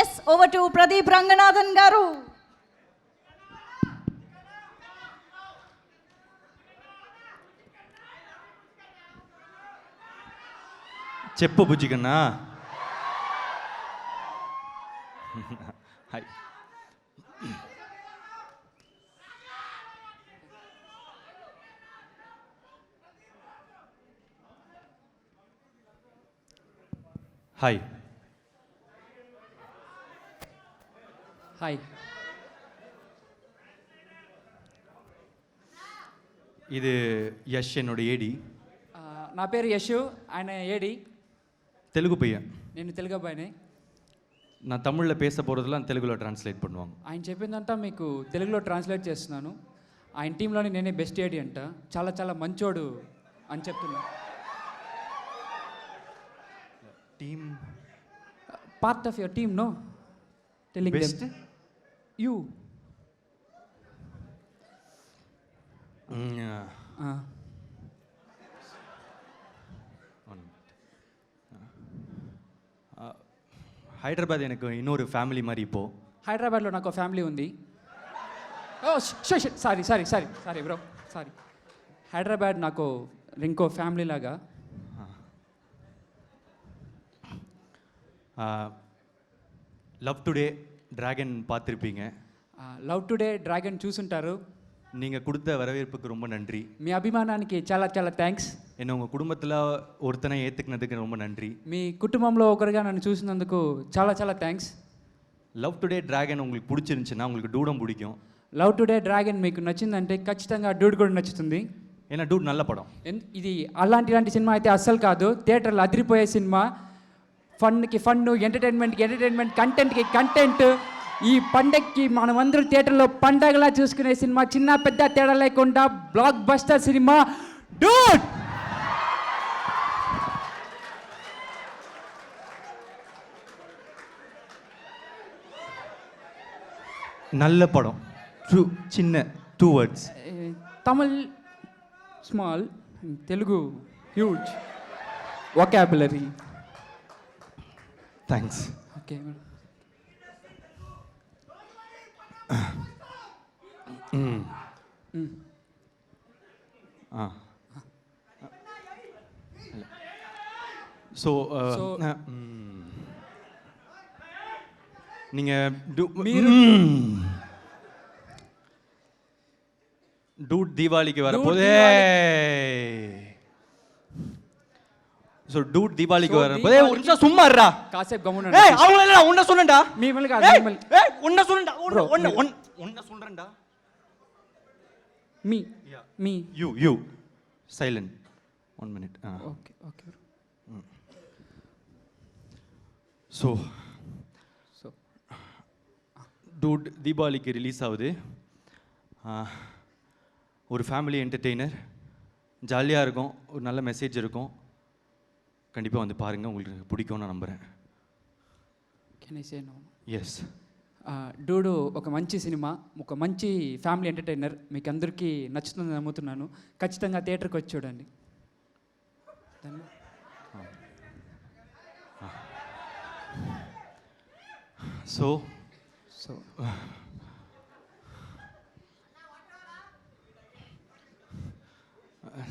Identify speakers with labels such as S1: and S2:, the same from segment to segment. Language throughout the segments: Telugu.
S1: Yes over to Pradeep Ranganathan garu.
S2: చెప్పు బుజ్జిగన్నా హాయ్. హాయ్.
S3: హాయ్
S2: இது யஷ் என்னோட ஏடி
S3: ఆ, నా పేరు యశు ఆయన ఏడి
S2: தெலுங்கு பையன்
S3: నేను తెలుగు అబ్బాయిని
S2: நான் தமிழில் பேச போகிறதெல்லாம் தெலுங்குல ட்ரான்ஸ்லேட் பண்ணுவாங்க
S3: ఆయన చెప్పిందంతా మీకు తెలుగులో ట్రాన్స్లేట్ చేస్తున్నాను ఆయన టీంలోని నేనే బెస్ట్ ఏడి అంట చాలా చాలా మంచోడు అని చెప్తున్నా
S2: team
S3: part of your team no telling
S2: best
S3: you
S2: Hyderabad எனக்கு இன்னொரு ఫ్యామిలీ மாதிரி இப்போ
S3: హైదరాబాద్లో నాకు ఫ్యామిలీ ఉంది ఓ sorry sorry sorry sorry bro sorry Hyderabad నాకు ఇంకో ఫ్యామిలీ లాగా
S2: లవ్ టుడే డ్రాగన్ பார்த்துருப்பீங்க
S3: లవ్ టుడే డ్రాగన్ చూసుంటారు
S2: நீங்கள் கொடுத்த வரவேற்புக்கு ரொம்ப நன்றி
S3: మీ అభిమానానికి చాలా చాలా థ్యాంక్స్
S2: என்னை உங்கள் குடும்பத்தில் ஒருத்தனை ஏற்றுக்கினதுக்கு ரொம்ப நன்றி
S3: మీ కుటుంబంలో ఒకరుగా నన్ను చూసినందుకు చాలా చాలా థ్యాంక్స్
S2: லவ் டுடே డ్రాగన్ உங்களுக்கு பிடிச்சிருந்துச்சுன்னா உங்களுக்கு டூடம் பிடிக்கும்
S3: లవ్ టుడే డ్రాగన్ మీకు నచ్చిందంటే ఖచ్చితంగా డూడ్ కూడా నచ్చుతుంది
S2: ஏன்னா டூட் நல்ல படம்
S3: ఎన్- ఇది అలాంటి ఇలాంటి సినిమా అయితే అస్సలు కాదు థియేటర్లో అదిరిపోయే సినిమా ఫన్కి ఫన్ను ఎంటర్టైన్మెంట్కి ఎంటర్టైన్మెంట్ కంటెంట్కి కంటెంట్ ఈ పండగకి మనమందరం థియేటర్లో పండగలా చూసుకునే సినిమా చిన్న పెద్ద తేడా లేకుండా బ్లాక్ బస్టర్ సినిమా డూట్
S2: నల్ల పడం. ట్రూ చిన్న two words
S3: Tamil small Telugu huge vocabulary
S2: thanks
S3: okay
S2: hmm ah
S3: so
S2: நீங்கள் டூட் தீபாவளிக்கு வரப்போதே. சோ டூட் தீபாவளிக்கு வர ஏய் ஒரு நிமிஷம் சும்மா இருடா.
S3: காசேப் கமுன்
S2: ஏய் அவங்கள இல்ல உன்ன சொல்றேன்டா
S3: மீ மேல
S2: காசே
S3: மேல
S2: ஏய் உன்ன
S3: சொல்றேன்டா
S2: ஒண்ணு
S3: ஒண்ணு
S2: உன்ன சொல்றேன்டா
S3: me me
S2: you you silent 1 minute
S3: okay okay
S2: so
S3: so
S2: dude தீபாவளிக்கு ரிலீஸ் ஆகுது. Uh, ஒரு ஃபேமிலி என்டர்டெய்னர் ஜாலியாக இருக்கும். ஒரு நல்ல மெசேஜ் இருக்கும். கண்டிப்பாக வந்து பாருங்கள் உங்களுக்கு பிடிக்கும்னு நான் நம்புகிறேன்
S3: can I say no
S2: yes
S3: dude ఒక మంచి సినిమా ఒక మంచి ఫ్యామిలీ ఎంటర్టైనర్ మీకు అందరికీ నచ్చుతుందని నమ్ముతున్నాను ఖచ్చితంగా థియేటర్కి వచ్చి చూడండి ధన్య-
S2: so
S3: so
S2: so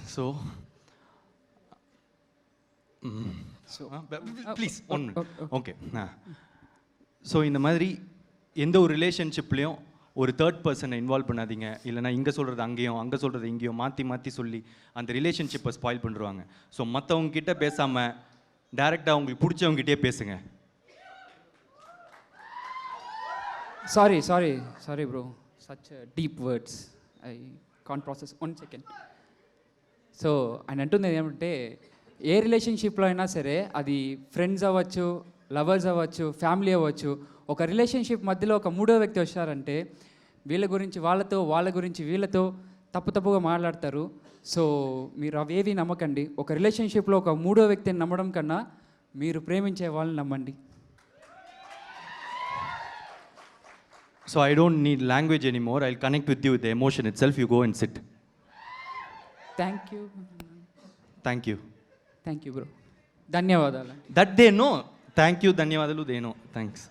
S3: so
S2: please one
S3: O- O-
S2: okay ah so இந்த மாதிரி எந்த ஒரு ரிலேஷன்ஷிப்லேயும் ஒரு தேர்ட் பர்சனை இன்வால்வ் பண்ணாதீங்க இல்லைனா இங்கே சொல்கிறது அங்கேயும் அங்கே சொல்கிறது இங்கேயும் மாற்றி மாற்றி சொல்லி அந்த ரிலேஷன்ஷிப்பை ஸ்பாயில் பண்ணிடுவாங்க ஸோ மற்றவங்க கிட்ட பேசாமல் டேரெக்டாக உங்களுக்கு பிடிச்சவங்ககிட்டயே பேசுங்க
S3: sorry sorry sorry bro such deep words I can process one second so ఆయన అంటుంది ఏమంటే ఏ రిలేషన్షిప్లో అయినా సరే అది ఫ్రెండ్స్ అవ్వచ్చు లవర్స్ అవ్వచ్చు ఫ్యామిలీ అవ్వచ్చు ఒక రిలేషన్షిప్ మధ్యలో ఒక మూడో వ్యక్తి వచ్చారంటే వీళ్ళ గురించి వాళ్ళతో వాళ్ళ గురించి వీళ్ళతో తప్పు తప్పుగా మాట్లాడతారు. సో మీరు అవేవి నమ్మకండి. ఒక రిలేషన్షిప్లో ఒక మూడో వ్యక్తిని నమ్మడం కన్నా మీరు ప్రేమించే వాళ్ళని నమ్మండి.
S2: So I don't need language any more I connect with you with emotion itself you go and
S3: sit thank
S2: you
S3: thank you bro ధన్యవాదాలు
S2: that they know thank you ధన్యవాదాలు దే నో థ్యాంక్స్